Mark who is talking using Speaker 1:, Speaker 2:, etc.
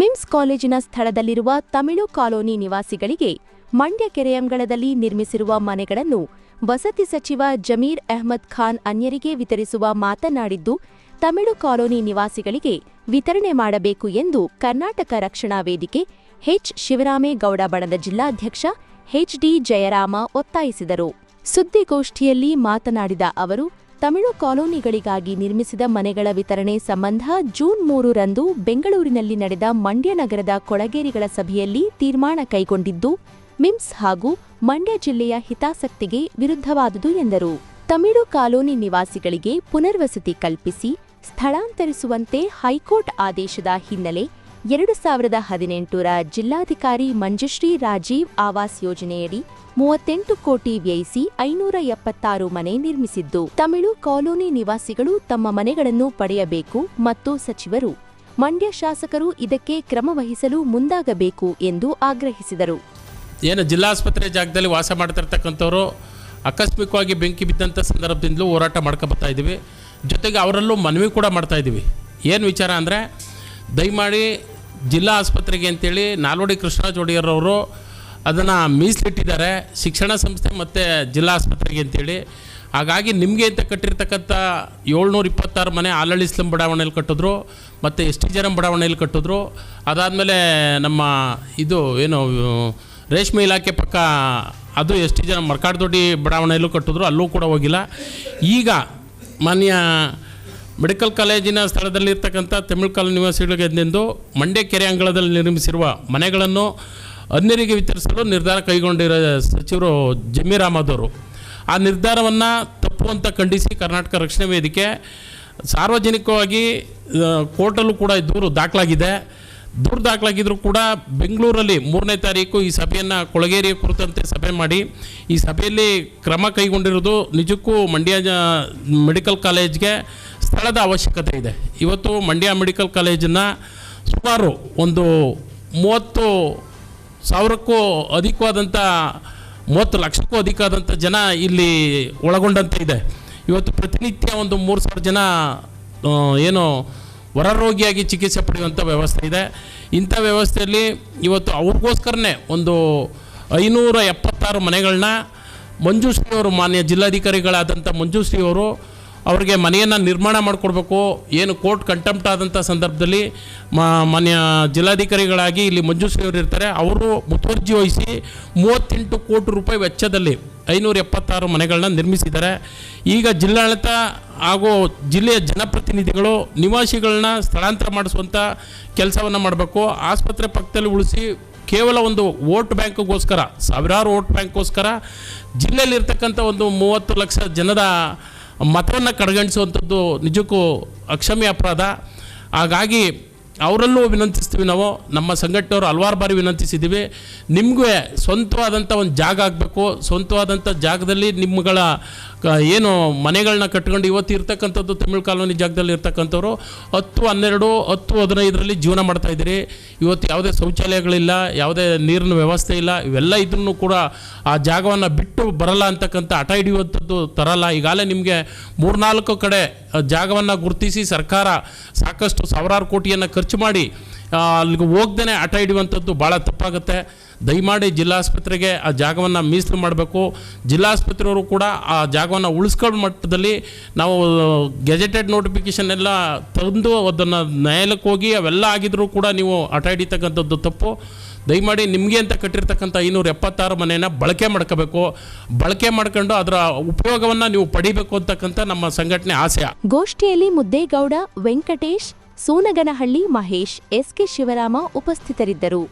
Speaker 1: ಮಿಮ್ಸ್ ಕಾಲೇಜಿನ ಸ್ಥಳದಲ್ಲಿರುವ ತಮಿಳು ಕಾಲೋನಿ ನಿವಾಸಿಗಳಿಗೆ ಮಂಡ್ಯ ಕೆರೆಯಂಗಳದಲ್ಲಿ ನಿರ್ಮಿಸಿರುವ ಮನೆಗಳನ್ನು ವಸತಿ ಸಚಿವ ಜಮೀರ್ ಅಹ್ಮದ್ ಖಾನ್ ಅನ್ಯರಿಗೆ ವಿತರಿಸುವ ಮಾತನಾಡಿದ್ದು, ತಮಿಳು ಕಾಲೋನಿ ನಿವಾಸಿಗಳಿಗೆ ವಿತರಣೆ ಮಾಡಬೇಕು ಎಂದು ಕರ್ನಾಟಕ ರಕ್ಷಣಾ ವೇದಿಕೆ ಎಚ್. ಶಿವರಾಮೇಗೌಡ ಬಣದ ಜಿಲ್ಲಾಧ್ಯಕ್ಷ ಎಚ್ಡಿ ಜಯರಾಮ ಒತ್ತಾಯಿಸಿದರು. ಸುದ್ದಿಗೋಷ್ಠಿಯಲ್ಲಿ ಮಾತನಾಡಿದ ಅವರು ತಮಿಳು ಕಾಲೋನಿಗಳಿಗಾಗಿ ನಿರ್ಮಿಸಿದ ಮನೆಗಳ ವಿತರಣೆ ಸಂಬಂಧ ಜೂನ್ ಮೂರರಂದು ಬೆಂಗಳೂರಿನಲ್ಲಿ ನಡೆದ ಮಂಡ್ಯ ನಗರದ ಕೊಳಗೇರಿಗಳ ಸಭೆಯಲ್ಲಿ ತೀರ್ಮಾನ ಕೈಗೊಂಡಿದ್ದು, ಮಿಮ್ಸ್ ಹಾಗೂ ಮಂಡ್ಯ ಜಿಲ್ಲೆಯ ಹಿತಾಸಕ್ತಿಗೆ ವಿರುದ್ಧವಾದುದು ಎಂದರು. ತಮಿಳು ಕಾಲೋನಿ ನಿವಾಸಿಗಳಿಗೆ ಪುನರ್ವಸತಿ ಕಲ್ಪಿಸಿ ಸ್ಥಳಾಂತರಿಸುವಂತೆ ಹೈಕೋರ್ಟ್ ಆದೇಶದ ಹಿನ್ನೆಲೆ ಎರಡು ಸಾವಿರದ ಹದಿನೆಂಟರ ಜಿಲ್ಲಾಧಿಕಾರಿ ಮಂಜುಶ್ರೀ ರಾಜೀವ್ ಆವಾಸ್ ಯೋಜನೆಯಡಿ ಮೂವತ್ತೆಂಟು ಕೋಟಿ ವ್ಯಯಿಸಿ ಐನೂರ ಎಪ್ಪತ್ತಾರು ಮನೆ ನಿರ್ಮಿಸಿದ್ದು, ತಮಿಳು ಕಾಲೋನಿ ನಿವಾಸಿಗಳು ತಮ್ಮ ಮನೆಗಳನ್ನು ಪಡೆಯಬೇಕು ಮತ್ತು ಸಚಿವರು, ಮಂಡ್ಯ ಶಾಸಕರು ಇದಕ್ಕೆ ಕ್ರಮ ವಹಿಸಲು ಮುಂದಾಗಬೇಕು ಎಂದು ಆಗ್ರಹಿಸಿದರು.
Speaker 2: ಏನು ಜಿಲ್ಲಾಸ್ಪತ್ರೆ ಜಾಗದಲ್ಲಿ ವಾಸ ಮಾಡ್ತಿರ್ತಕ್ಕಂಥವರು ಆಕಸ್ಮಿಕವಾಗಿ ಬೆಂಕಿ ಬಿದ್ದಂಥ ಸಂದರ್ಭದಿಂದಲೂ ಹೋರಾಟ ಮಾಡ್ಕೊಬರ್ತಾ ಇದ್ದೀವಿ. ಜೊತೆಗೆ ಅವರಲ್ಲೂ ಮನವಿ ಕೂಡ ಮಾಡ್ತಾ ಇದ್ದೀವಿ. ಏನು ವಿಚಾರ ಅಂದರೆ, ದಯಮಾಡಿ ಜಿಲ್ಲಾ ಆಸ್ಪತ್ರೆಗೆ ಅಂತೇಳಿ ನಾಲ್ವಡಿ ಕೃಷ್ಣ ಜೋಡಿಯರವರು ಅದನ್ನು ಮೀಸಲಿಟ್ಟಿದ್ದಾರೆ. ಶಿಕ್ಷಣ ಸಂಸ್ಥೆ ಮತ್ತು ಜಿಲ್ಲಾ ಆಸ್ಪತ್ರೆಗೆ ಅಂತೇಳಿ. ಹಾಗಾಗಿ ನಿಮಗೆ ಅಂತ ಕಟ್ಟಿರ್ತಕ್ಕಂಥ ಏಳ್ನೂರ ಇಪ್ಪತ್ತಾರು ಮನೆ ಆಲಳ್ಳಿ ಇಸ್ಲಂ ಬಡಾವಣೆಯಲ್ಲಿ ಕಟ್ಟಿದ್ರು, ಮತ್ತು ಎಸ್ ಟಿ ಜರಂ ಬಡಾವಣೆಯಲ್ಲಿ ಕಟ್ಟಿದ್ರು. ಅದಾದಮೇಲೆ ನಮ್ಮ ಇದು ಏನು, ರೇಷ್ಮೆ ಇಲಾಖೆ ಪಕ್ಕ ಅದು ಎಷ್ಟು ಜನ ಮರ್ಕಾಡ್ದೊಡ್ಡಿ ಬಡಾವಣೆಯಲ್ಲೂ ಕಟ್ಟಿದ್ರು, ಅಲ್ಲೂ ಕೂಡ ಹೋಗಿಲ್ಲ. ಈಗ ಮಾನ್ಯ ಮೆಡಿಕಲ್ ಕಾಲೇಜಿನ ಸ್ಥಳದಲ್ಲಿರ್ತಕ್ಕಂಥ ತಮಿಳು ಕಾಲೇಜು ನಿವಾಸಿಗಳಿಗೆಂದು ಮಂಡ್ಯ ಕೆರೆ ಅಂಗಳದಲ್ಲಿ ನಿರ್ಮಿಸಿರುವ ಮನೆಗಳನ್ನು ಅನ್ಯರಿಗೆ ವಿತರಿಸಲು ನಿರ್ಧಾರ ಕೈಗೊಂಡಿರೋ ಸಚಿವರು ಜಮೀರ್ ಅಹಮದ್ ಅವರು ಆ ನಿರ್ಧಾರವನ್ನು ತಪ್ಪು ಅಂತ ಖಂಡಿಸಿ ಕರ್ನಾಟಕ ರಕ್ಷಣಾ ವೇದಿಕೆ ಸಾರ್ವಜನಿಕವಾಗಿ ಕೋರ್ಟಲ್ಲೂ ಕೂಡ ದೂರು ದಾಖಲಾಗಿದೆ. ದೂರು ದಾಖಲಾಗಿದ್ದರೂ ಕೂಡ ಬೆಂಗಳೂರಲ್ಲಿ ಮೂರನೇ ತಾರೀಕು ಈ ಸಭೆಯನ್ನು ಕೊಳಗೇರಿಯ ಕುರಿತಂತೆ ಸಭೆ ಮಾಡಿ, ಈ ಸಭೆಯಲ್ಲಿ ಕ್ರಮ ಕೈಗೊಂಡಿರೋದು ನಿಜಕ್ಕೂ ಮಂಡ್ಯ ಮೆಡಿಕಲ್ ಕಾಲೇಜ್ಗೆ ಸ್ಥಳದ ಅವಶ್ಯಕತೆ ಇದೆ. ಇವತ್ತು ಮಂಡ್ಯ ಮೆಡಿಕಲ್ ಕಾಲೇಜನ್ನು ಸುಮಾರು ಒಂದು ಮೂವತ್ತು ಸಾವಿರಕ್ಕೂ ಅಧಿಕವಾದಂಥ ಮೂವತ್ತು ಲಕ್ಷಕ್ಕೂ ಅಧಿಕವಾದಂಥ ಜನ ಇಲ್ಲಿ ಒಳಗೊಂಡಂತೆ ಇದೆ. ಇವತ್ತು ಪ್ರತಿನಿತ್ಯ ಒಂದು ಮೂರು ಸಾವಿರ ಜನ ಏನು ಹೊರರೋಗಿಯಾಗಿ ಚಿಕಿತ್ಸೆ ಪಡೆಯುವಂಥ ವ್ಯವಸ್ಥೆ ಇದೆ. ಇಂಥ ವ್ಯವಸ್ಥೆಯಲ್ಲಿ ಇವತ್ತು ಅವ್ರಿಗೋಸ್ಕರನೇ ಒಂದು ಐನೂರ ಎಪ್ಪತ್ತಾರು ಮನೆಗಳನ್ನ ಮಂಜುಶ್ರೀ ಅವರು, ಮಾನ್ಯ ಜಿಲ್ಲಾಧಿಕಾರಿಗಳಾದಂಥ ಮಂಜುಶ್ರೀ ಅವರು ಅವರಿಗೆ ಮನೆಯನ್ನು ನಿರ್ಮಾಣ ಮಾಡಿಕೊಡ್ಬೇಕು. ಏನು ಕೋರ್ಟ್ ಕಂಟೆಂಪ್ಟ್ ಆದಂಥ ಸಂದರ್ಭದಲ್ಲಿ ಮಾನ್ಯ ಜಿಲ್ಲಾಧಿಕಾರಿಗಳಾಗಿ ಇಲ್ಲಿ ಮಂಜುಶ್ರೀ ಇರ್ತಾರೆ. ಅವರು ಮುತುವರ್ಜಿ ವಹಿಸಿ ಮೂವತ್ತೆಂಟು ಕೋಟಿ ರೂಪಾಯಿ ವೆಚ್ಚದಲ್ಲಿ ಐನೂರ ಎಪ್ಪತ್ತಾರು ಮನೆಗಳನ್ನ ನಿರ್ಮಿಸಿದ್ದಾರೆ. ಈಗ ಜಿಲ್ಲಾಡಳಿತ ಹಾಗೂ ಜಿಲ್ಲೆಯ ಜನಪ್ರತಿನಿಧಿಗಳು ನಿವಾಸಿಗಳನ್ನ ಸ್ಥಳಾಂತರ ಮಾಡಿಸುವಂಥ ಕೆಲಸವನ್ನು ಮಾಡಬೇಕು. ಆಸ್ಪತ್ರೆ ಪಕ್ಕದಲ್ಲಿ ಉಳಿಸಿ ಕೇವಲ ಒಂದು ವೋಟ್ ಬ್ಯಾಂಕ್ಗೋಸ್ಕರ, ಸಾವಿರಾರು ವೋಟ್ ಬ್ಯಾಂಕ್ಗೋಸ್ಕರ ಜಿಲ್ಲೆಯಲ್ಲಿರ್ತಕ್ಕಂಥ ಒಂದು ಮೂವತ್ತು ಲಕ್ಷ ಜನರ ಮತವನ್ನು ಕಡೆಗಣಿಸುವಂಥದ್ದು ನಿಜಕ್ಕೂ ಅಕ್ಷಮ್ಯ ಅಪರಾಧ. ಹಾಗಾಗಿ ಅವರಲ್ಲೂ ವಿನಂತಿಸ್ತೀವಿ ನಾವು, ನಮ್ಮ ಸಂಘಟನೆಯವರು ಹಲವಾರು ಬಾರಿ ವಿನಂತಿಸಿದ್ದೀವಿ. ನಿಮಗೆ ಸ್ವಂತವಾದಂಥ ಒಂದು ಜಾಗ ಆಗಬೇಕು. ಸ್ವಂತವಾದಂಥ ಜಾಗದಲ್ಲಿ ನಿಮ್ಮಗಳ ಏನು ಮನೆಗಳನ್ನ ಕಟ್ಕೊಂಡು ಇವತ್ತು ಇರ್ತಕ್ಕಂಥದ್ದು ತಮಿಳು ಕಾಲೋನಿ ಜಾಗದಲ್ಲಿ ಇರ್ತಕ್ಕಂಥವ್ರು ಹತ್ತು ಹನ್ನೆರಡು, ಹತ್ತು ಹದಿನೈದರಲ್ಲಿ ಜೀವನ ಮಾಡ್ತಾಯಿದ್ದೀರಿ ಇವತ್ತು ಯಾವುದೇ ಶೌಚಾಲಯಗಳಿಲ್ಲ, ಯಾವುದೇ ನೀರಿನ ವ್ಯವಸ್ಥೆ ಇಲ್ಲ, ಇವೆಲ್ಲ ಇದ್ರೂ ಕೂಡ ಆ ಜಾಗವನ್ನು ಬಿಟ್ಟು ಬರಲ್ಲ ಅಂತಕ್ಕಂಥ ಹಠ ಹಿಡಿಯುವಂಥದ್ದು ತರಲ್ಲ. ಈಗಾಗಲೇ ನಿಮಗೆ ಮೂರ್ನಾಲ್ಕು ಕಡೆ ಜಾಗವನ್ನು ಗುರುತಿಸಿ ಸರ್ಕಾರ ಸಾಕಷ್ಟು ಸಾವಿರಾರು ಕೋಟಿಯನ್ನು ಖರ್ಚು ಮಾಡಿ ಅಲ್ಲಿಗೆ ಹೋಗ್ದೇ ಆಟ ಹಿಡಿಯುವಂಥದ್ದು ಭಾಳ ತಪ್ಪಾಗುತ್ತೆ. ದಯಮಾಡಿ ಜಿಲ್ಲಾಸ್ಪತ್ರೆಗೆ ಆ ಜಾಗವನ್ನು ಮೀಸಲು ಮಾಡಬೇಕು. ಜಿಲ್ಲಾಸ್ಪತ್ರೆಯವರು ಕೂಡ ಆ ಜಾಗವನ್ನು ಉಳಿಸ್ಕೊಳ್ಳೋ ಮಟ್ಟದಲ್ಲಿ ನಾವು ಗೆಜೆಟೆಡ್ ನೋಟಿಫಿಕೇಷನ್ ಎಲ್ಲ ತಂದು ಅದನ್ನು ನ್ಯಾಯಾಲಯಕ್ಕೆ ಹೋಗಿ ಅವೆಲ್ಲ ಆಗಿದ್ರೂ ಕೂಡ ನೀವು ಆಟ ಹಿಡಿತಕ್ಕಂಥದ್ದು ತಪ್ಪು. ದಯಮಾಡಿ ನಿಮಗೆ ಅಂತ ಕಟ್ಟಿರ್ತಕ್ಕಂಥ ಐನೂರ ಎಪ್ಪತ್ತಾರು ಮನೆಯನ್ನು ಬಳಕೆ ಮಾಡ್ಕೋಬೇಕು. ಬಳಕೆ ಮಾಡ್ಕೊಂಡು ಅದರ ಉಪಯೋಗವನ್ನು ನೀವು ಪಡಿಬೇಕು ಅಂತಕ್ಕಂಥ ನಮ್ಮ ಸಂಘಟನೆ ಆಸೆ.
Speaker 1: ಗೋಷ್ಠಿಯಲ್ಲಿ ಮುದ್ದೇಗೌಡ, ವೆಂಕಟೇಶ್ ಸೂನಗನಹಳ್ಳಿ ಮಹೇಶ್ ಎಸ್ಕೆ ಶಿವರಾಮ ಉಪಸ್ಥಿತರಿದ್ದರು.